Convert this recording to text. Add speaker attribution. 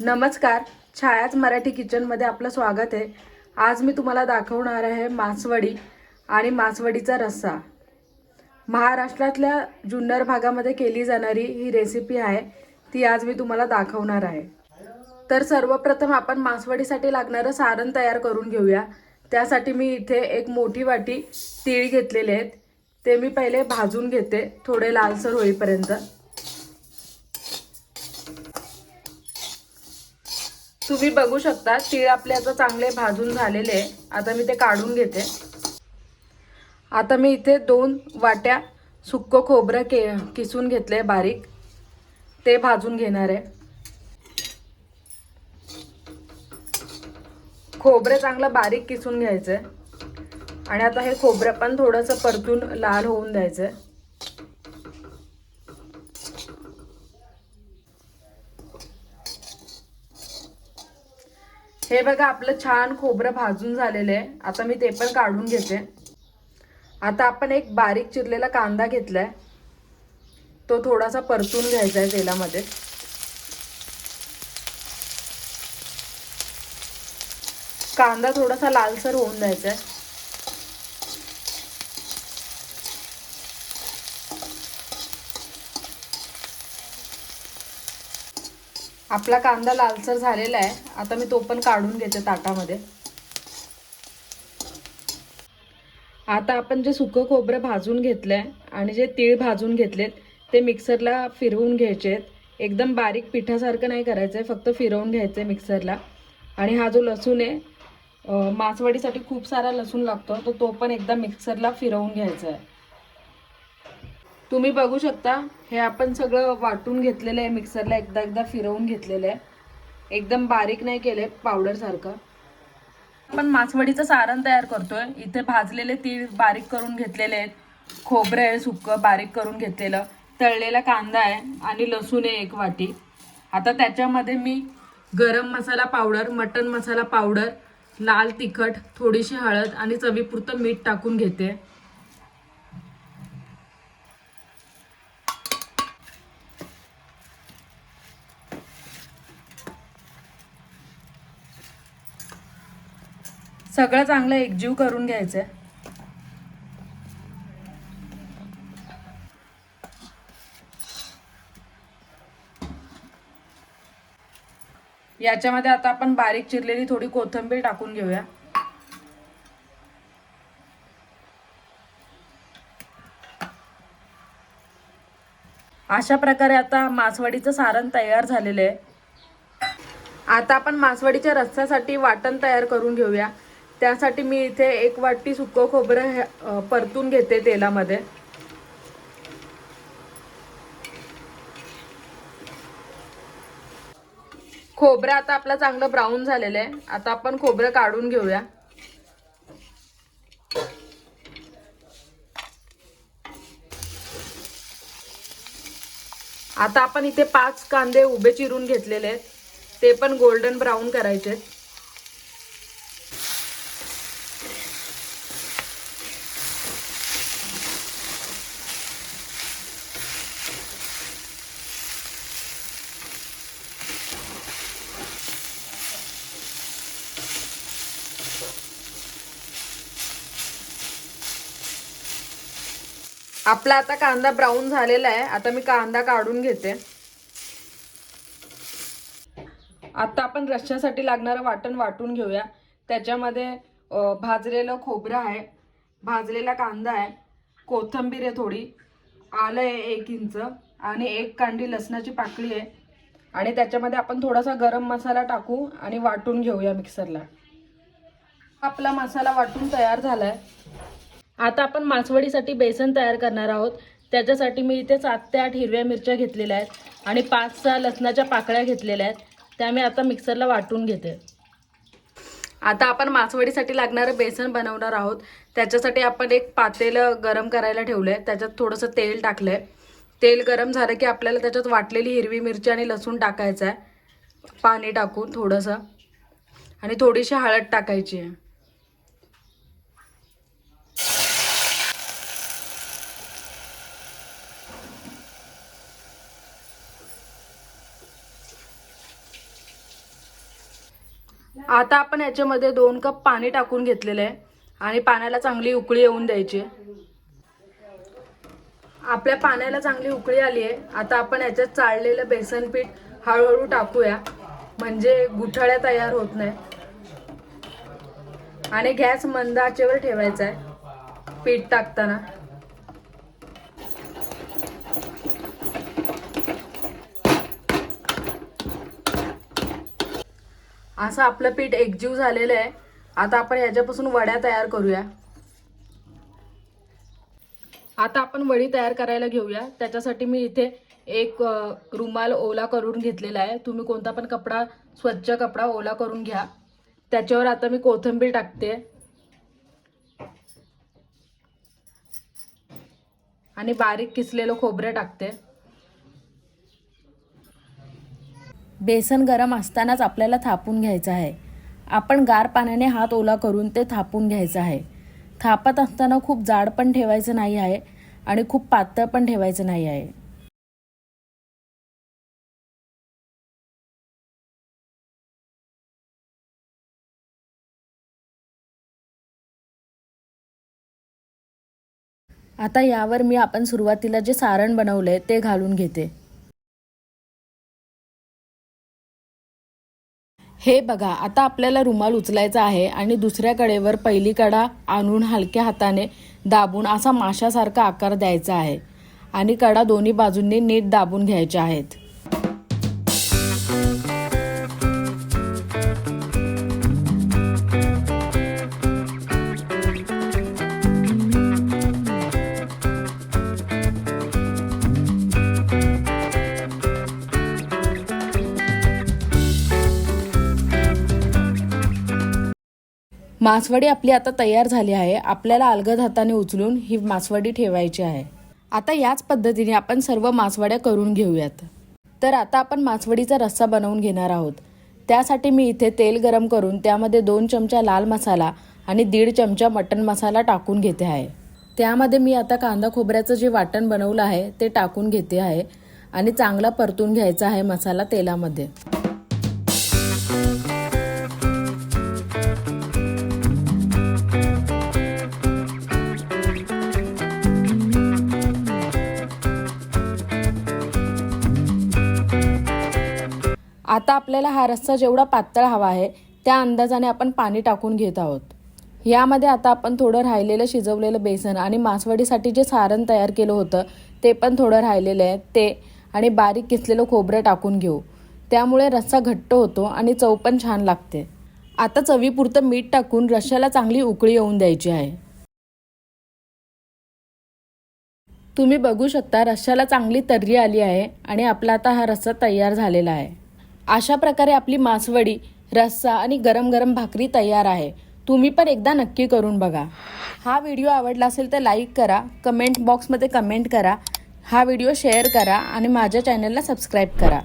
Speaker 1: नमस्कार. छायाच मराठी किचनमध्ये आपलं स्वागत आहे. आज मी तुम्हाला दाखवणार आहे मासवडी आणि मासवडीचा रस्सा. महाराष्ट्रातल्या जुन्नर भागामध्ये केली जाणारी ही रेसिपी आहे. ती आज मी तुम्हाला दाखवणार आहे. तर सर्वप्रथम आपण मासवडीसाठी लागणारं सारण तयार करून घेऊया. त्यासाठी मी इथे एक मोठी वाटी तीळ घेतलेले आहेत. ते मी पहिले भाजून घेते थोडे लालसर होईपर्यंत. तुम्ही बघू शकता तीळ आपले आता चांगले भाजून झालेले आहे. आता मी ते काढून घेते. आता मी इथे दोन वाट्या सुक्क खोबरं के किसून घेतले बारीक. ते भाजून घेणार आहे. खोबरं चांगलं बारीक किसून घ्यायचं आहे आणि आता हे खोबरं पण थोडंसं परतून लाल होऊन द्यायचं आहे हे बघा आपलं छान खोबरं भाजून झालेलं आहे. आता मी ते पण काढून घेते. आता आपण एक बारीक चिरलेला कांदा घेतलाय. तो थोडासा परतून घ्यायचा आहे तेलामध्ये. कांदा थोडासा लालसर होऊन द्यायचा आहे. आपला कांदा लालसर झालेला आहे. आता मी तो पण काढून घेते ताटामध्ये. आता आपण जे सुकं खोबरं भाजून घेतलं आहे आणि जे तीळ भाजून घेतलेत ते मिक्सरला फिरवून घ्यायचे आहेत. एकदम बारीक पिठासारखं नाही करायचं आहे फक्त फिरवून घ्यायचं आहे मिक्सरला. आणि हा जो लसूण आहे मासवडीसाठी खूप सारा लसूण लागतो तर तो पण एकदा मिक्सरला फिरवून घ्यायचा आहे. तुम्ही बघू शकता हे आपण सगळं वाटून घेतलेलं आहे मिक्सरला एकदा एकदा फिरवून घेतलेलं आहे. एकदम बारीक नाही केले पावडरसारखं आपण मासवडीचं सारण तयार करतोय. इथे भाजलेले तीळ बारीक करून घेतलेले आहेत. खोबरं आहे सुकं बारीक करून घेतलेलं. तळलेला कांदा आहे आणि लसूण आहे एक वाटी. आता त्याच्यामध्ये मी garam masala powder mutton masala powder लाल तिखट थोडीशी हळद आणि चवीपुरतं मीठ टाकून घेते. सगळं चांगलं एकजीव करून घ्यायचं आहे याच्यामध्ये आता आपण बारीक चिरलेली थोडी कोथिंबीर टाकून घेऊया. अशा प्रकारे आता मासवडीचं सारण तयार झालेलं आहे. आता आपण मासवडीच्या रस्स्यासाठी वाटण तयार करून घेऊया. त्यासाठी मी इथे एक वाटी सुकं खोबरं हे, परतून घेते तेलामध्ये. खोबरं आता आपलं चांगलं ब्राऊन झालेलं आहे. आता आपण खोबरं काढून घेऊया. आता आपण इथे पाच कांदे उभे चिरून घेतलेले आहेत. ते पण गोल्डन ब्राऊन करायचे आहेत. आपला आता कांदा ब्राऊन झालेला आहे. आता मी कांदा काढून घेते. आता आपण रश्श्यासाठी लागणारं वाटण वाटून घेऊया. त्याच्यामध्ये भाजलेलं खोबरं आहे. भाजलेला कांदा आहे. कोथिंबीर आहे थोडी. आलं आहे एक इंच. आणि एक कांडी लसणाची पाकळी आहे. आणि त्याच्यामध्ये आपण थोडासा गरम मसाला टाकू आणि वाटून घेऊया मिक्सरला. आपला मसाला वाटून तयार झाला आहे आता आपण मासवडीसाठी बेसन तयार करणार आहोत. त्याच्यासाठी मी इथे सात ते आठ हिरव्या मिरच्या घेतलेल्या आहेत आणि पाच सहा लसणाच्या पाकळ्या घेतलेल्या आहेत. त्या मी आता मिक्सरला वाटून घेते. आता आपण मासवडीसाठी लागणारं बेसन बनवणार आहोत. त्याच्यासाठी आपण एक पातेलं गरम करायला ठेवलं आहे त्याच्यात थोडंसं तेल टाकलं आहे तेल गरम झालं की आपल्याला त्याच्यात वाटलेली हिरवी मिरची आणि लसूण टाकायचं आहे पाणी टाकून थोडंसं. आणि थोडीशी हळद टाकायची आहे. आता आपण याच्यामध्ये दोन कप पाणी टाकून घेतलेलं आहे. आणि पाण्याला चांगली उकळी येऊन द्यायची. आपल्या पाण्याला चांगली उकळी आली आहे. आता आपण याच्यात चाळलेलं बेसन पीठ हळूहळू टाकूया. म्हणजे गुठळ्या तयार होत नाही. आणि गॅस मंद आचेवर ठेवायचा आहे. पीठ टाकताना. असं आपलं पीठ एकजीव झालेलं आहे. आता आपण याच्यापासून वड्या तयार करूया. आता आपण वडी तयार करायला घेऊया. त्याच्यासाठी मी इथे एक रुमाल ओला करून घेतलेला आहे. तुम्ही कोणता पण कपडा स्वच्छ कपडा ओला करून घ्या. त्याच्यावर आता मी कोथिंबीर टाकते. आणि बारीक किसलेलं खोबरं टाकते.
Speaker 2: बेसन गरम असतानाच आपल्याला थापून घ्यायचं आहे. आपण गार पाण्याने हात ओला करून ते थापून घ्यायचं आहे. थापत असताना खूप जाड पण ठेवायचं नाही आहे आणि खूप पातळ पण ठेवायचं नाही आहे. आता यावर मी आपण सुरुवातीला जे सारण बनवलंय ते घालून घेते. हे बघा आता आपल्याला रुमाल उचलायचा आहे आणि दुसऱ्या कडेवर पहिली कडा आणून हलक्या हाताने दाबून असा माशासारखा आकार द्यायचा आहे. आणि कडा दोन्ही बाजूंनी नीट दाबून घ्यायच्या आहेत. मासवडी आपली आता तयार झाली आहे. आपल्याला अलगद हाताने उचलून ही मासवडी ठेवायची आहे. आता याच पद्धतीने आपण सर्व मासवड्या करून घेऊयात. तर आता आपण मासवडीचा रस्सा बनवून घेणार आहोत. त्यासाठी मी इथे तेल गरम करून त्यामध्ये दोन चमचा लाल मसाला आणि दीड चमचा मटन मसाला टाकून घेते आहे. त्यामध्ये मी आता कांदा खोबऱ्याचं जे वाटण बनवलं आहे ते टाकून घेते आहे आणि चांगला परतून घ्यायचा आहे मसाला तेलामध्ये. आता आपल्याला हा रस्सा जेवढा पातळ हवा आहे त्या अंदाजाने आपण पाणी टाकून घेत आहोत. यामध्ये आता आपण थोडं राहिलेलं शिजवलेलं बेसन आणि मासवडीसाठी जे सारण तयार केलं होतं ते पण थोडं राहिलेलं आहे ते आणि बारीक किसलेलं खोबरं टाकून घेऊ. त्यामुळे रस्सा घट्ट होतो आणि चव पण छान लागते. आता चवीपुरतं मीठ टाकून रश्श्याला चांगली उकळी येऊन द्यायची आहे. तुम्ही बघू शकता रश्श्याला चांगली तर्री आली आहे आणि आपला आता हा रस्सा तयार झालेला आहे. अशा प्रकारे आपली मासवडी रस्सा आणि गरम गरम भाकरी तयार आहे. तुम्ही पण एकदा नक्की करून बघा. हा व्हिडिओ आवडला असेल तर लाईक करा कमेंट बॉक्समध्ये कमेंट करा. हा व्हिडिओ शेअर करा आणि माझ्या चॅनलला सबस्क्राईब करा.